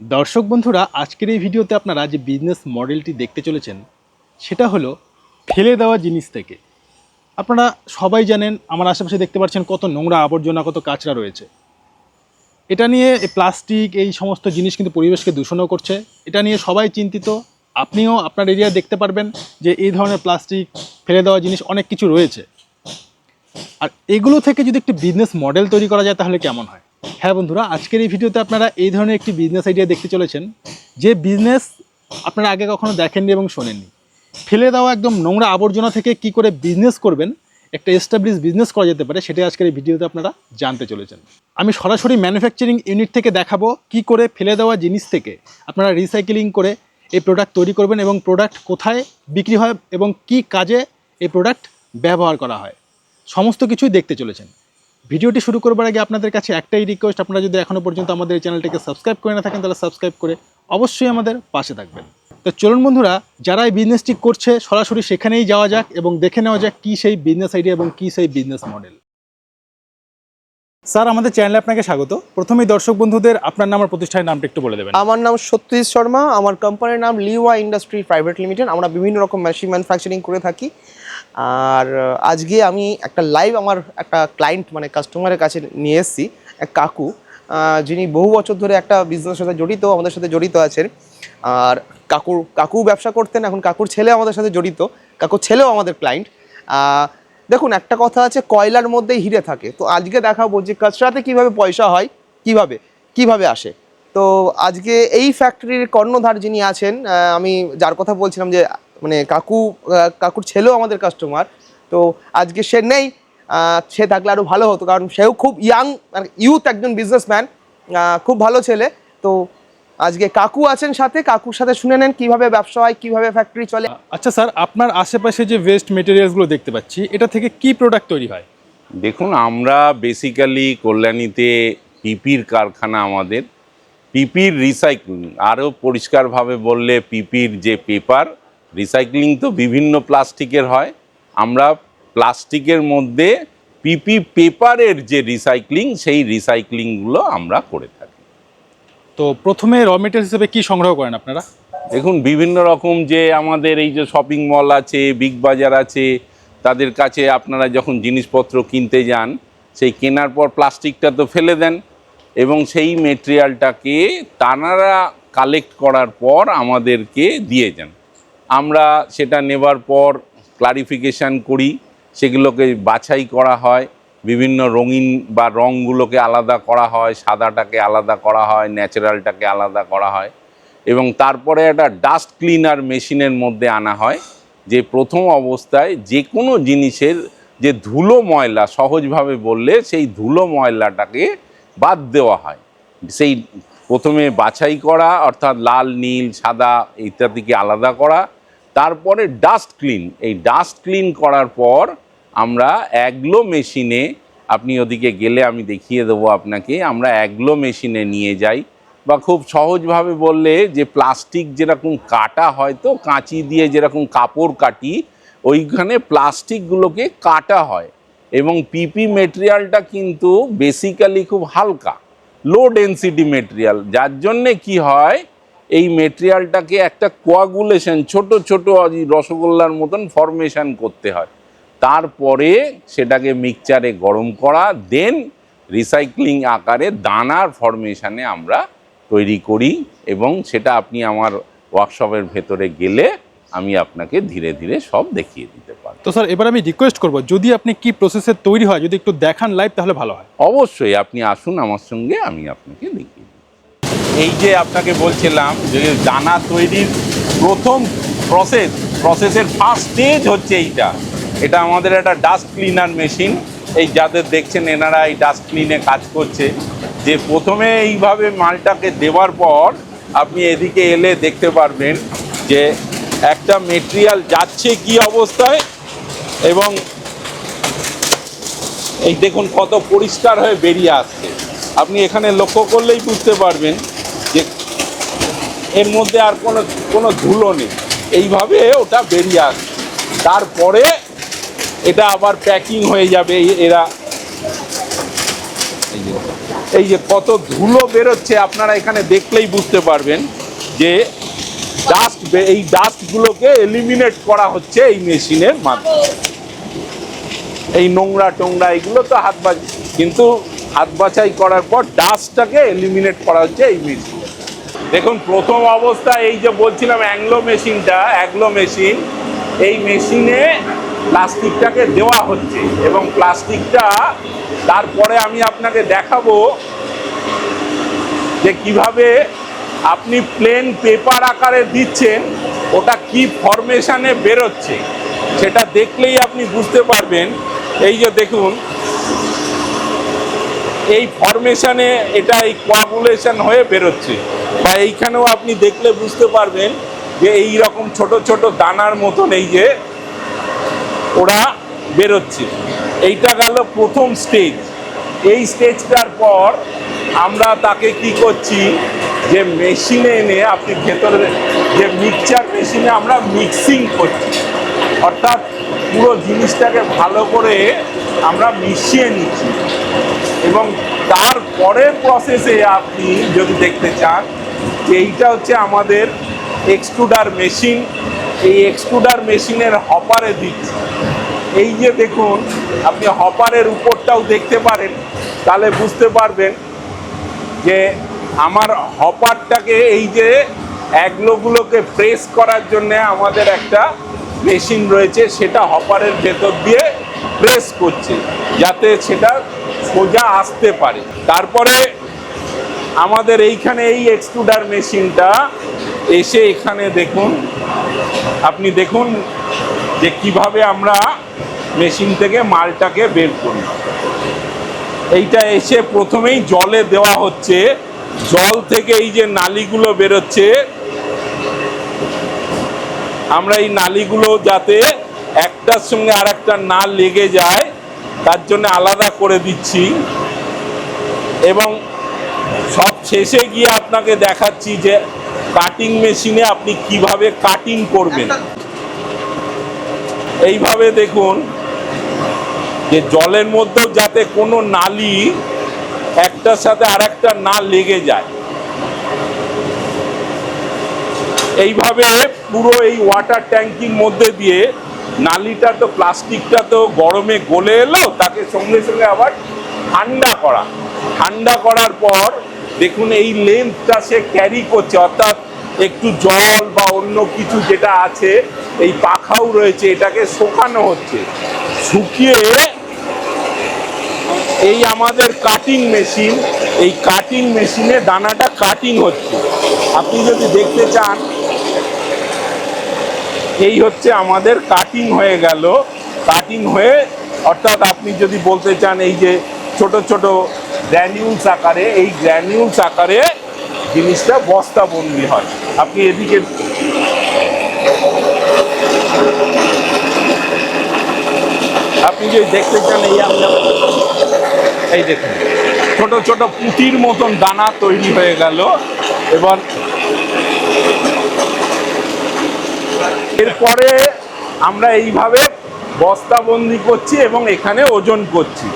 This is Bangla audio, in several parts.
দর্শক বন্ধুরা, আজকের এই ভিডিওতে আপনারা যে বিজনেস মডেলটি দেখতে চলেছেন, সেটা হলো ফেলে দেওয়া জিনিস থেকে। আপনারা সবাই জানেন, আমার আশেপাশে দেখতে পাচ্ছেন কত নোংরা আবর্জনা, কত কাঁচরা রয়েছে। এটা নিয়ে প্লাস্টিক, এই সমস্ত জিনিস কিন্তু পরিবেশকে দূষণও করছে। এটা নিয়ে সবাই চিন্তিত। আপনিও আপনার এরিয়া দেখতে পারবেন যে এই ধরনের প্লাস্টিক, ফেলে দেওয়া জিনিস অনেক কিছু রয়েছে। আর এগুলো থেকে যদি একটি বিজনেস মডেল তৈরি করা যায়, তাহলে কেমন হয়? হ্যাঁ বন্ধুরা, আজকের এই ভিডিওতে আপনারা এই ধরনের একটি বিজনেস আইডিয়া দেখতে চলেছেন, যে বিজনেস আপনারা আগে কখনো দেখেননি এবং শোনেননি। ফেলে দেওয়া একদম নোংরা আবর্জনা থেকে কি করে বিজনেস করবেন, একটা এস্টাবলিশ বিজনেস করা যেতে পারে, সেটাই আজকের এই ভিডিওতে আপনারা জানতে চলেছেন। আমি সরাসরি ম্যানুফ্যাকচারিং ইউনিট থেকে দেখাবো কি করে ফেলে দেওয়া জিনিস থেকে আপনারা রিসাইকেলিং করে এই প্রোডাক্ট তৈরি করবেন এবং প্রোডাক্ট কোথায় বিক্রি হয় এবং কি কাজে এই প্রোডাক্ট ব্যবহার করা হয়। সমস্ত কিছুই দেখতে চলেছেন। ভিডিওটি শুরু করবার আগে আপনাদের কাছে একটাই রিকোয়েস্ট আপনারা যদি এখনও পর্যন্ত আমাদের এই চ্যানেলটিকে সাবস্ক্রাইব করে না থাকেন, তাহলে সাবস্ক্রাইব করে অবশ্যই আমাদের পাশে থাকবেন। তো চলুন বন্ধুরা, যারা এই বিজনেসটি করছে, সরাসরি সেখানেই যাওয়া যাক এবং দেখে নেওয়া যাক কী সেই বিজনেস আইডিয়া এবং কী সেই বিজনেস মডেল স্যার, আমাদের চ্যানেলে আপনাকে স্বাগত। প্রথমেই দর্শক বন্ধুদের আপনার নাম আর প্রতিষ্ঠানের নামটা একটু বলে দেবেন। আমার নাম সত্যজিৎ শর্মা, আমার কোম্পানির নাম লিওয়া ইন্ডাস্ট্রি প্রাইভেট লিমিটেড। আমরা বিভিন্ন রকম মেশিন ম্যানুফ্যাকচারিং করে থাকি। আর আজকে আমি একটা লাইভ আমার একটা ক্লায়েন্ট মানে কাস্টমারের কাছে নিয়ে এসেছি, এক কাকু যিনি বহু বছর ধরে একটা বিজনেসের সাথে জড়িত, আমাদের সাথে জড়িত আছেন। আর কাকুর কাকু ব্যবসা করতেন, এখন কাকুর ছেলে আমাদের সাথে জড়িত, কাকুর ছেলেও আমাদের ক্লায়েন্ট দেখুন, একটা কথা আছে, কয়লার মধ্যেই হিরে থাকে। তো আজকে দেখাবো যে কাচরাতে কীভাবে পয়সা হয়, কীভাবে কীভাবে আসে। তো আজকে এই ফ্যাক্টরির কর্ণধার যিনি আছেন আমি যার কথা বলছিলাম যে মানে কাকু কাকুর ছেলেও আমাদের কাস্টমার তো আজকে সে নেই সে থাকলে আরও ভালো হতো, কারণ সেও খুব ইয়াং ইউথ একজন বিজনেসম্যান খুব ভালো ছেলে। তো আজকে কাকু আছেন সাথে কাকুর সাথে শুনে নেন কীভাবে ব্যবসা হয় কীভাবে ফ্যাক্টরি চলে। আচ্ছা স্যার আপনার আশেপাশে যে ওয়েস্ট মেটেরিয়ালসগুলো দেখতে পাচ্ছি এটা থেকে কি প্রোডাক্ট তৈরি হয়? দেখুন আমরা বেসিক্যালি কল্যাণীতে পিপির কারখানা আমাদের। পিপির রিসাইক্লিং আরও পরিষ্কারভাবে বললে পিপির যে পেপার রিসাইক্লিং তো বিভিন্ন প্লাস্টিকের হয়। আমরা প্লাস্টিকের মধ্যে পিপি পেপারের যে রিসাইক্লিং সেই রিসাইক্লিংগুলো আমরা করে থাকি তো প্রথমে র মেটেরিয়াল হিসেবে কি সংগ্রহ করেন আপনারা? দেখুন, বিভিন্ন রকম যে আমাদের এই যে শপিং মল আছে বিগ বাজার আছে, তাদের কাছে আপনারা যখন জিনিসপত্র কিনতে যান, সেই কেনার পর প্লাস্টিকটা তো ফেলে দেন এবং সেই মেটেরিয়ালটাকে তানারা কালেক্ট করার পর আমাদেরকে দিয়ে যান। আমরা সেটা নেবার পর ক্লারিফিকেশান করি, সেগুলোকে বাছাই করা হয় বিভিন্ন রঙিন বা রঙগুলোকে আলাদা করা হয়, সাদাটাকে আলাদা করা হয়, ন্যাচারালটাকে আলাদা করা হয় এবং তারপরে একটা ডাস্ট ক্লিনার মেশিনের মধ্যে আনা হয়, যে প্রথম অবস্থায় যে কোনো জিনিসের যে ধুলো ময়লা সহজভাবে বললে সেই ধুলো ময়লাটাকে বাদ দেওয়া হয়। সেই প্রথমে বাছাই করা, অর্থাৎ লাল, নীল, সাদা ইত্যাদিকে আলাদা করা, তারপরে ডাস্ট ক্লিন এই ডাস্ট ক্লিন করার পর আমরা অ্যাগ্লো মেশিনে, আপনি ওদিকে গেলে আমি দেখিয়ে দেবো আপনাকে, আমরা অ্যাগ্লো মেশিনে নিয়ে যাই বা খুব সহজভাবে বললে যে প্লাস্টিক যেরকম কাটা হয় তো কাঁচি দিয়ে যেরকম কাপড় কাটি, ওইখানে প্লাস্টিকগুলোকে কাটা হয় এবং পিপি মেটেরিয়ালটা কিন্তু বেসিক্যালি খুব হালকা লো ডেন্সিটি মেটেরিয়াল যার জন্যে কি হয়, এই মেটেরিয়ালটাকে একটা কোয়াগুলেশন ছোট ছোট রসগোল্লার মতন ফরমেশন করতে হয়। তারপরে সেটাকে মিক্সচারে গরম করা দেন রিসাইক্লিং আকারে দানার ফরমেশনে আমরা তৈরি করি এবং সেটা আপনি আমার ওয়ার্কশপের ভেতরে গেলে আমি আপনাকে ধীরে ধীরে সব দেখিয়ে দিতে পারি তো স্যার এবার আমি রিকোয়েস্ট করব যদি আপনি কি প্রসেসে তৈরি হয় যদি একটু দেখান লাইভ তাহলে ভালো হয়। অবশ্যই আপনি আসুন আমার সঙ্গে আমি আপনাকে দেখিয়ে দিই। এই যে আপনাকে বলছিলাম যে দানা তৈরির প্রথম প্রসেস প্রসেসের ফার্স্ট স্টেজ হচ্ছে এইটা। এটা আমাদের একটা ডাস্ট ক্লিনার মেশিন এই যাদের দেখছেন, এনারা এই ডাস্ট ক্লিনে কাজ করছে। যে প্রথমে এইভাবে মালটাকে দেওয়ার পর আপনি এদিকে এলে দেখতে পারবেন যে একটা মেটেরিয়াল যাচ্ছে কি অবস্থায় এবং এই দেখুন কত পরিষ্কার হয়ে বেরিয়ে আসছে। আপনি এখানে লক্ষ্য করলেই বুঝতে পারবেন যে এর মধ্যে আর কোনো কোনো ধুলো নেই। এইভাবে ওটা বেরিয়ে আসছে। তারপরে এটা আবার প্যাকিং হয়ে যাবে এরা। এই যে কত ধুলো বেরোচ্ছে, আপনারা এখানে দেখলেই বুঝতে পারবেন যে ডাস্ট এই ডাস্টগুলোকে এলিমিনেট করা হচ্ছে এই মেশিনের মাধ্যমে। এই নোংরা টোংরা, এগুলো তো হাত বাজ, কিন্তু হাত বাছাই করার পর ডাস্টটাকে এলিমিনেট করা হচ্ছে এই মেশিন। দেখুন, প্রথম অবস্থায় এই যে বলছিলাম অ্যাংলো মেশিনটা অ্যাংলো মেশিন এই মেশিনে প্লাস্টিকটাকে দেওয়া হচ্ছে এবং প্লাস্টিকটা তারপরে আমি আপনাকে দেখাবো যে কীভাবে আপনি প্লেন পেপার আকারে দিচ্ছেন, ওটা কি ফরমেশনে বেরোচ্ছে, সেটা দেখলেই আপনি বুঝতে পারবেন। এই যে দেখুন, এই ফরমেশানে এটা এই কোয়াগুলেশন হয়ে বেরোচ্ছে। বা এইখানেও আপনি দেখলে বুঝতে পারবেন যে এই রকম ছোট ছোট দানার মতন এই যে ওরা বেরোচ্ছে। এইটা গেল প্রথম স্টেজ এই স্টেজটার পর আমরা তাকে কি করছি? যে মেশিনে এনে আপনি ভেতরে, যে মিক্সচার মেশিনে আমরা মিক্সিং করছি। অর্থাৎ পুরো জিনিসটাকে ভালো করে আমরা মিশিয়ে নিচ্ছি। এবং তারপরের প্রসেসে আপনি যদি দেখতে চান, যে এইটা হচ্ছে আমাদের এক্সট্রুডার মেশিন এই এক্সট্রুডার মেশিনের হপারে দিচ্ছি। এই যে দেখুন, আপনি হপারের উপরটাও দেখতে পারেন, তাহলে বুঝতে পারবেন যে আমার হপারটাকে এই যে অ্যাগলোগুলোকে প্রেস করার জন্য আমাদের একটা মেশিন রয়েছে, সেটা হপারের ভেতর দিয়ে প্রেস করছে, যাতে সেটা সোজা আসতে পারে। তারপরে আমাদের এইখানে এই এক্সট্রুডার মেশিনটা এসে এখানে দেখুন, আপনি দেখুন যে কীভাবে আমরা মেশিন থেকে মালটাকে বের করি। এইটা এসে প্রথমেই জলে দেওয়া হচ্ছে। জল থেকে এই যে নালিগুলো বেরোচ্ছে, আমরা এই নালিগুলো যাতে একটার সঙ্গে আর একটা না লেগে যায়, তার জন্য আলাদা করে দিচ্ছি। এবং সব শেষে গিয়ে আপনাকে দেখাচ্ছি যে কাটিং মেশিনে আপনি কীভাবে কাটিং করবেন? এইভাবে দেখুন, যে জলের মধ্যেও যাতে কোনো নালি একটার সাথে আরেকটা না লেগে যায়। এইভাবে পুরো এই ওয়াটার ট্যাঙ্কির মধ্যে দিয়ে নালিটা তো প্লাস্টিকটা তো গরমে গলে এলো, তাকে সঙ্গে সঙ্গে আবার ঠান্ডা করা। ঠান্ডা করার পর দেখুন এই লেন্থটা সে ক্যারি করছে, অর্থাৎ একটু জল বা অন্য কিছু যেটা আছে, এই পাখাও রয়েছে, এটাকে শোকানো হচ্ছে। শুকিয়ে এই আমাদের কাটিং মেশিন এই কাটিং মেশিনে দানাটা কাটিং হচ্ছে। আপনি যদি দেখতে চান, এই হচ্ছে আমাদের কাটিং হয়ে গেল। কাটিং হয়ে, অর্থাৎ আপনি যদি বলতে চান, এই যে ছোট ছোট গ্র্যানিউলস আকারে, এই গ্র্যানিউলস আকারে জিনিসটা বস্তাবন্দি হয়। আপনি এদিকে আপনি যদি দেখতে চান, এই এই দেখুন, ছোট ছোট পুঁতির মতন দানা তৈরি হয়ে গেল। এবার এরপরে আমরা এইভাবে বস্তাবন্দি করছি এবং এখানে ওজন করছি।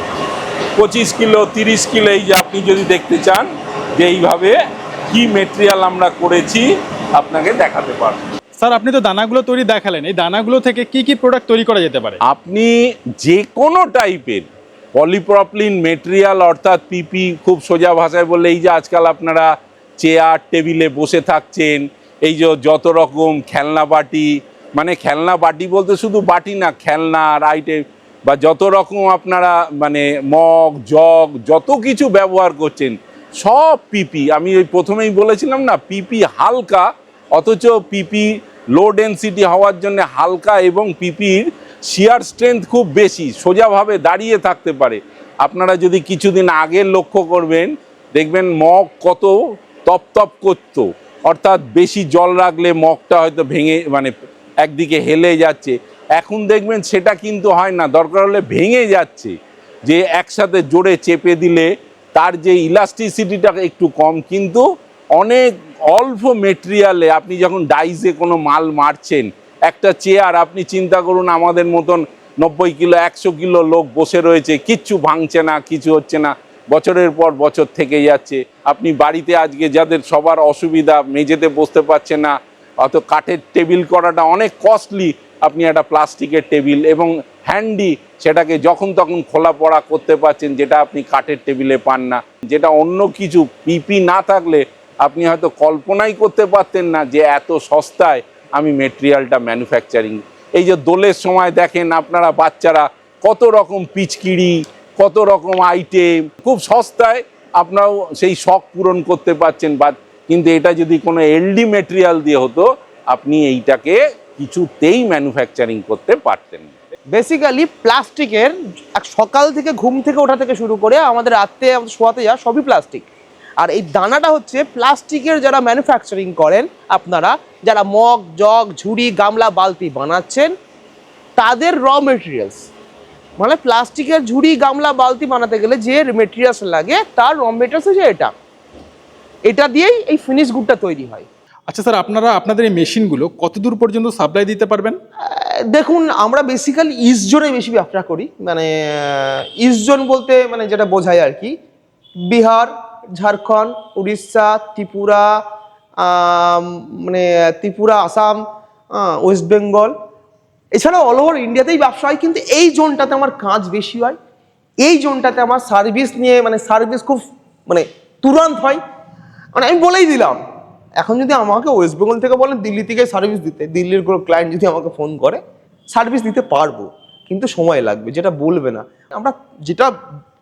পঁচিশ কিলো, তিরিশ কিলো, এই যে আপনি যদি দেখতে চান, যে এইভাবে কি মেটেরিয়াল আমরা করেছি আপনাকে দেখাতে পারব। স্যার আপনি তো দানাগুলো তৈরি দেখালেন। এই দানাগুলো থেকে কি কি প্রোডাক্ট তৈরি করা যেতে পারে? আপনি যে কোনো টাইপের পলিপ্রপলিন মেটেরিয়াল অর্থাৎ পিপি খুব সোজা ভাষায় বললে এই যে আজকাল আপনারা চেয়ার টেবিলে বসে থাকছেন এই যে যত রকম খেলনা বাটি মানে খেলনা বাটি বলতে শুধু বাটি না খেলনা আইটেম বা যত রকম আপনারা মানে মগ জগ যত কিছু ব্যবহার করছেন সব পিপি আমি ওই প্রথমেই বলেছিলাম না পিপি হালকা, অথচ পিপি লো ডেন্সিটি হওয়ার জন্য হালকা এবং পিপির শিয়ার স্ট্রেংথ খুব বেশি, সোজাভাবে দাঁড়িয়ে থাকতে পারে। আপনারা যদি কিছুদিন আগে লক্ষ্য করবেন, দেখবেন মগ কত তপ তপ করতো, অর্থাৎ বেশি জল রাখলে মগটা হয়তো ভেঙে মানে একদিকে হেলে যাচ্ছে। এখন দেখবেন সেটা কিন্তু হয় না, দরকার হলে ভেঙে যাচ্ছে। যে একসাথে জোরে চেপে দিলে তার যে ইলাস্টিসিটিটা একটু কম, কিন্তু অনেক অল্প মেটেরিয়ালে আপনি যখন ডাইসে কোনো মাল মারছেন, একটা চেয়ার আপনি চিন্তা করুন আমাদের মতন নব্বই কিলো, একশো কিলো লোক বসে রয়েছে, কিচ্ছু ভাঙছে না, কিছু হচ্ছে না, বছরের পর বছর থেকে যাচ্ছে। আপনি বাড়িতে আজকে যাদের সবার অসুবিধা, মেঝেতে বসতে পারছে না, অত কাঠের টেবিল করাটা অনেক কস্টলি আপনি একটা প্লাস্টিকের টেবিল এবং হ্যান্ডি সেটাকে যখন তখন খোলা পড়া করতে পারছেন, যেটা আপনি কাঠের টেবিলে পান না। যেটা অন্য কিছু পিপি না থাকলে আপনি হয়তো কল্পনাই করতে পারতেন না যে এত সস্তায় আমি মেটেরিয়ালটা ম্যানুফ্যাকচারিং এই যে দোলের সময় দেখেন আপনারা বাচ্চারা কত রকম পিচকিড়ি, কত রকম আইটেম খুব সস্তায় আপনারাও সেই শখ পূরণ করতে পারছেন। বা কিন্তু এটা যদি কোনো এলডি মেটেরিয়াল দিয়ে হতো, আপনি এইটাকে কিছুতেই ম্যানুফ্যাকচারিং করতে পারতেন না। বেসিক্যালি প্লাস্টিকের সকাল থেকে ঘুম থেকে ওঠা থেকে শুরু করে আমাদের রাত্রে, আমাদের শোয়াতে যাওয়া সবই প্লাস্টিক। আর এই দানাটা হচ্ছে প্লাস্টিকের যারা ম্যানুফ্যাকচারিং করেন, আপনারা যারা মগ, জগ, ঝুড়ি, গামলা, বালতি বানাচ্ছেন, তাদের র মেটেরিয়ালস মানে প্লাস্টিকের ঝুড়ি, গামলা, বালতি বানাতে গেলে যে মেটেরিয়ালস লাগে, তার র মেটেরিয়ালস হচ্ছে এটা। এটা দিয়েই এই ফিনিশ গুডটা তৈরি হয়। আচ্ছা স্যার, আপনারা আপনাদের এই মেশিনগুলো কত দূর পর্যন্ত সাপ্লাই দিতে পারবেন? দেখুন, আমরা বেসিক্যালি ইস্ট জোনে বেশি ব্যবসা করি। মানে ইস্ট জোন বলতে মানে যেটা বোঝায় আর কি। বিহার, ঝাড়খণ্ড, উড়িষ্যা, ত্রিপুরা মানে ত্রিপুরা, আসাম ওয়েস্ট বেঙ্গল। এছাড়াও অল ওভার ইন্ডিয়াতেই ব্যবসা হয়, কিন্তু এই জোনটাতে আমার কাজ বেশি হয়। এই জোনটাতে আমার সার্ভিস নিয়ে মানে সার্ভিস খুব মানে তুরন্ত হয়। মানে আমি বলেই দিলাম এখন যদি আমাকে ওয়েস্ট বেঙ্গল থেকে বলেন, দিল্লি থেকে সার্ভিস দিতে, দিল্লির কোনো ক্লায়েন্ট যদি আমাকে ফোন করে সার্ভিস দিতে পারব, কিন্তু সময় লাগবে, যেটা বলবে না। আমরা যেটা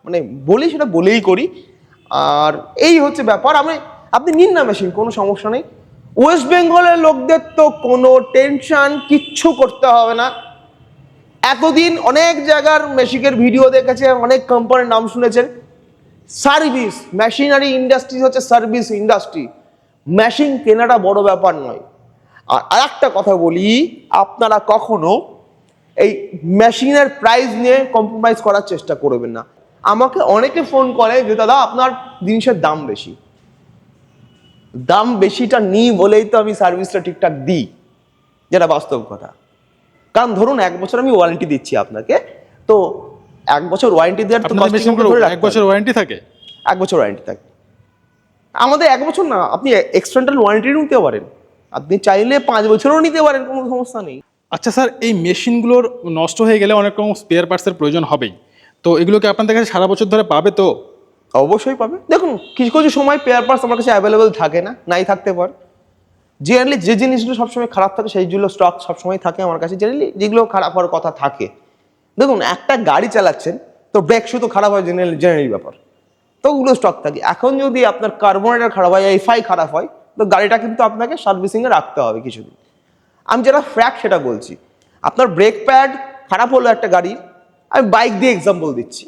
মানে বলি, সেটা বলেই করি। আর এই হচ্ছে ব্যাপার আমি আপনি নিন না মেশিন কোনো সমস্যা নেই। ওয়েস্ট বেঙ্গলের লোকদের তো কোনো টেনশন কিচ্ছু করতে হবে না। এতদিন অনেক জায়গার মেশিনের ভিডিও দেখেছে, অনেক কোম্পানির নাম শুনেছেন। সার্ভিস মেশিনারি ইন্ডাস্ট্রি হচ্ছে সার্ভিস ইন্ডাস্ট্রি মেশিন কেনাটা বড় ব্যাপার নয়। আর আরেকটা কথা বলি আপনারা কখনো এই মেশিনের প্রাইস নিয়ে কম্প্রোমাইজ করার চেষ্টা করবেন না। আমাকে অনেকে ফোন করে যে দাদা আপনার জিনিসের দাম বেশি। দাম বেশিটা নিই বলেই তো আমি সার্ভিসটা ঠিকঠাক দিই। যেটা বাস্তব কথা। কারণ ধরুন এক বছর আমি ওয়ারেন্টি দিচ্ছি আপনাকে তো এক বছর ওয়ারেন্টি দেওয়ার তো এক বছর ওয়ারেন্টি থাকে? এক বছর ওয়ারেন্টি থাকে। আমাদের এক বছর না আপনি এক্সটেন্ডাল ওয়ারেন্টি নিতে পারেন। আপনি চাইলে পাঁচ বছরও নিতে পারেন কোনো সমস্যা নেই। আচ্ছা স্যার এই মেশিনগুলোর নষ্ট হয়ে গেলে অনেক রকম স্পেয়ার পার্টসের প্রয়োজন হবেই। তো এগুলোকে আপনাদের কাছে সারা বছর ধরে পাবে তো? অবশ্যই পাবে। দেখুন কিছু কিছু সময় পেয়ার পার্টস আমার কাছে অ্যাভেলেবেল থাকে না নাই থাকতে পারে। জেনারেলি যে জিনিসগুলো সবসময় খারাপ থাকে সেইগুলো স্টক সবসময় থাকে আমার কাছে জেনারেলি যেগুলো খারাপ হওয়ার কথা থাকে। দেখুন একটা গাড়ি চালাচ্ছেন তো ব্রেক শু তো খারাপ হয় জেনারেল জেনারেলি ব্যাপার। তো ওগুলো স্টক থাকে। এখন যদি আপনার কার্বোনেটার খারাপ হয় এফআই খারাপ হয়, তো গাড়িটা কিন্তু আপনাকে সার্ভিসিংয়ে রাখতে হবে কিছুদিন। আমি যেটা ফ্র্যাক সেটা বলছি, আপনার ব্রেক প্যাড খারাপ হলো একটা গাড়ির, আমি বাইক দিয়ে এক্সাম্পল দিচ্ছি।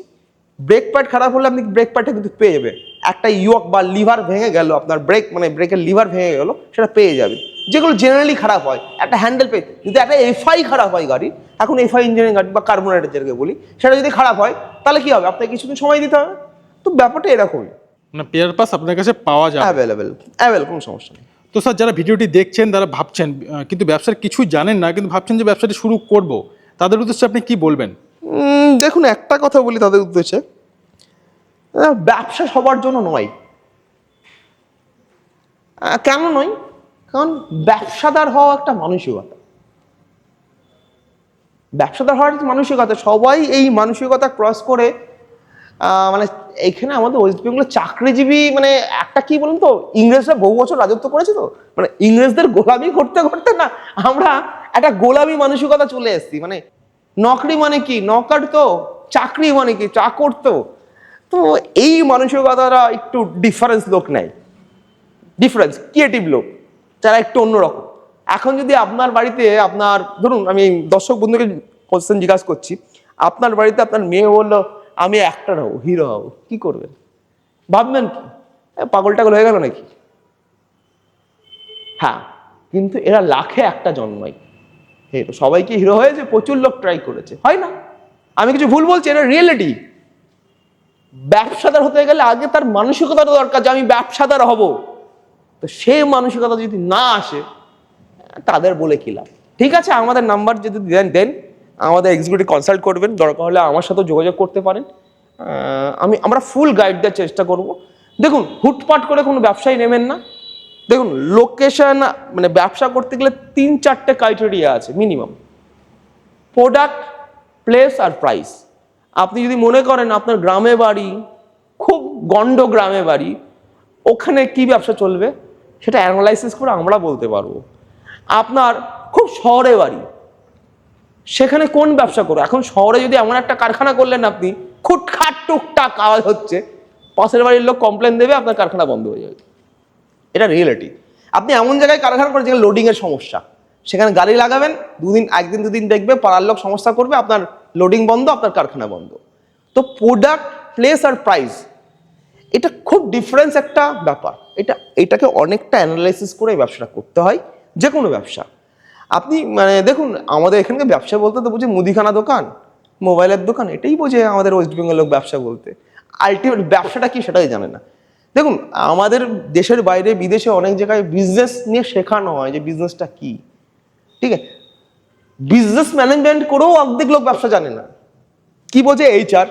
ব্রেক প্যাড খারাপ হলে আপনি ব্রেক প্যাডটা কিন্তু পেয়ে যাবেন। একটা ইয়ক বা লিভার ভেঙে গেল, আপনার ব্রেক মানে ব্রেকের লিভার ভেঙে গেল, সেটা পেয়ে যাবে যেগুলো জেনারেলি খারাপ হয়, একটা হ্যান্ডেল পে যদি একটা এফআই খারাপ হয় গাড়ি, এখন এফআই ইঞ্জিনিয়ারিং গাড়ি বা কার্বোনেটার যেটাকে বলি, সেটা যদি খারাপ হয়, তাহলে কি হবে? আপনাকে কিছুদিন সময় দিতে হবে। তো ব্যাপারটা এরকমই। মানে পেয়ার পাস আপনার কাছে পাওয়া যায় অ্যাভেলেবেল অ্যাভেলেবল কোনো সমস্যা নেই। তো স্যার যারা ভিডিওটি দেখছেন তারা ভাবছেন কিন্তু ব্যবসার কিছুই জানেন না কিন্তু ভাবছেন যে ব্যবসাটি শুরু করব। তাদের উদ্দেশ্যে আপনি কি বলবেন? দেখুন একটা কথা বলি তাদের উদ্দেশ্যে। ব্যবসা সবার জন্য নয়। কেন নয়? কারণ ব্যবসাদার হওয়া একটা মানসিকতা। ব্যবসাদার হওয়ার একটা মানসিকতা সবাই এই মানসিকতা ক্রস করে মানে এইখানে আমাদের ওয়েস্ট বেঙ্গলের চাকরিজীবী মানে একটা কি বলুন তো, ইংরেজরা বহু বছর রাজত্ব করেছে তো? মানে ইংরেজদের গোলামি করতে করতে না, আমরা একটা গোলামি মানসিকতা চলে এসেছি। মানে নকরি মানে কি? নকার তো, চাকরি মানে কি? চাকর তো তো এই মানসিকতাটা একটু ডিফারেন্স লোক নেয়। ডিফারেন্স ক্রিয়েটিভ লোক, যারা একটু অন্যরকম। এখন যদি আপনার বাড়িতে আপনার, ধরুন আমি দর্শক বন্ধুকে কোশ্চেন জিজ্ঞাসা করছি, আপনার বাড়িতে আপনার মেয়ে বলল আমি অ্যাক্টর হব হিরো হব, কি করবেন? ভাববেন কি? পাগল টাগল হয়ে গেল নাকি? হ্যাঁ কিন্তু এরা লাখে একটা জন্মায় হিরো সবাই কি হিরো হয়েছে প্রচুর লোক ট্রাই করেছে, হয় না? আমি কিছু ভুল বলছি? এটা রিয়েলিটি ব্যবসাদার হতে গেলে আগে তার মানসিকতাটা দরকার যে আমি ব্যবসাদার হব। তো সেই মানসিকতা যদি না আসে, তাদের বলে কি লাভ? ঠিক আছে, আমাদের নাম্বার যদি দেন দেন। আমাদের এক্সিকিউটিভ কনসাল্ট করবেন, দরকার হলে আমার সাথেও যোগাযোগ করতে পারেন। আমি, আমরা ফুল গাইড দেওয়ার চেষ্টা করব। দেখুন, হুটপাট করে কোনো ব্যবসায়ী নেবেন না। দেখুন লোকেশন মানে ব্যবসা করতে গেলে তিন চারটে ক্রাইটেরিয়া আছে মিনিমাম প্রোডাক্ট প্লেস আর প্রাইস আপনি যদি মনে করেন আপনার গ্রামে বাড়ি, খুব গন্ড গ্রামে বাড়ি, ওখানে কি ব্যবসা চলবে? সেটা অ্যানালাইসিস করে আমরা বলতে পারব। আপনার খুব শহরে বাড়ি সেখানে কোন ব্যবসা করো? এখন শহরে যদি এমন একটা কারখানা করলেন আপনি, খুটখাট টুকটাক আওয়াজ হচ্ছে, পাশের বাড়ির লোক কমপ্লেন দেবে, আপনার কারখানা বন্ধ হয়ে যাবে। এটা রিয়েলিটি আপনি এমন জায়গায় কারখানা করেন যেখানে লোডিংয়ের সমস্যা। সেখানে গাড়ি লাগাবেন, দুদিন, একদিন, দুদিন দেখবে, পাড়ার লোক সমস্যা করবে, আপনার লোডিং বন্ধ, আপনার কারখানা বন্ধ। তো প্রোডাক্ট প্লেস আর প্রাইস এটা খুব ডিফারেন্স একটা ব্যাপার। এটা, এটাকে অনেকটা অ্যানালাইসিস করে ব্যবসাটা করতে হয় যে কোনো ব্যবসা। আপনি মানে দেখুন, আমাদের এখানকার ব্যবসা বলতে তো বুঝি মুদিখানা দোকান, মোবাইলের দোকান, এটাই বোঝে আমাদের ওয়েস্ট বেঙ্গল লোক ব্যবসা বলতে। আলটিমেট ব্যবসাটা কি সেটাই জানে না। দেখুন, আমাদের দেশের বাইরে, বিদেশে অনেক জায়গায় বিজনেস নিয়ে শেখানো হয় যে বিজনেসটা কি। ঠিক আছে? বিজনেস ম্যানেজমেন্ট করেও অর্ধেক লোক ব্যবসা জানে না। কি বোঝে? এইচআর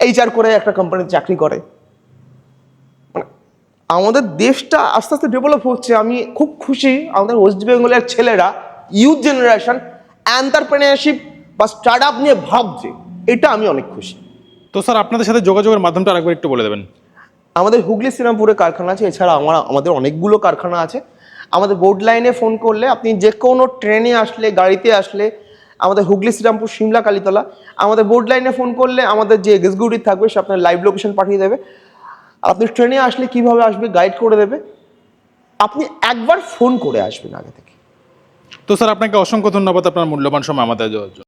এইচআর করে একটা কোম্পানিতে চাকরি করে। আমাদের দেশটা আস্তে আস্তে ডেভেলপ হচ্ছে। আমি খুব খুশি আমাদের ওয়েস্ট বেঙ্গলের ছেলেরা ইউথ জেনারেশন অ্যান্টারপ্রেনারশিপ বা স্টার্ট আপ নিয়ে ভাবছে। এটা আমি অনেক খুশি। তো স্যার আপনাদের সাথে যোগাযোগের মাধ্যমটা আরেকবার একটু বলে দেবেন। আমাদের হুগলি শ্রীরামপুরে কারখানা আছে। এছাড়া আমার আমাদের অনেকগুলো কারখানা আছে। আমাদের বোর্ড লাইনে ফোন করলে আপনি যে কোনো ট্রেনে আসলে গাড়িতে আসলে আমাদের হুগলি শ্রীরামপুর সিমলা কালীতলা আমাদের বোর্ড লাইনে ফোন করলে আমাদের যে এক্সিকিউটিভ থাকবে সে আপনার লাইভ লোকেশন পাঠিয়ে দেবে। আর আপনি ট্রেনে আসলে কীভাবে আসবে গাইড করে দেবে? আপনি একবার ফোন করে আসবেন আগে থেকে। তো স্যার, আপনাকে অসংখ্য ধন্যবাদ আপনার মূল্যবান সময় আমাদের দেওয়ার জন্য।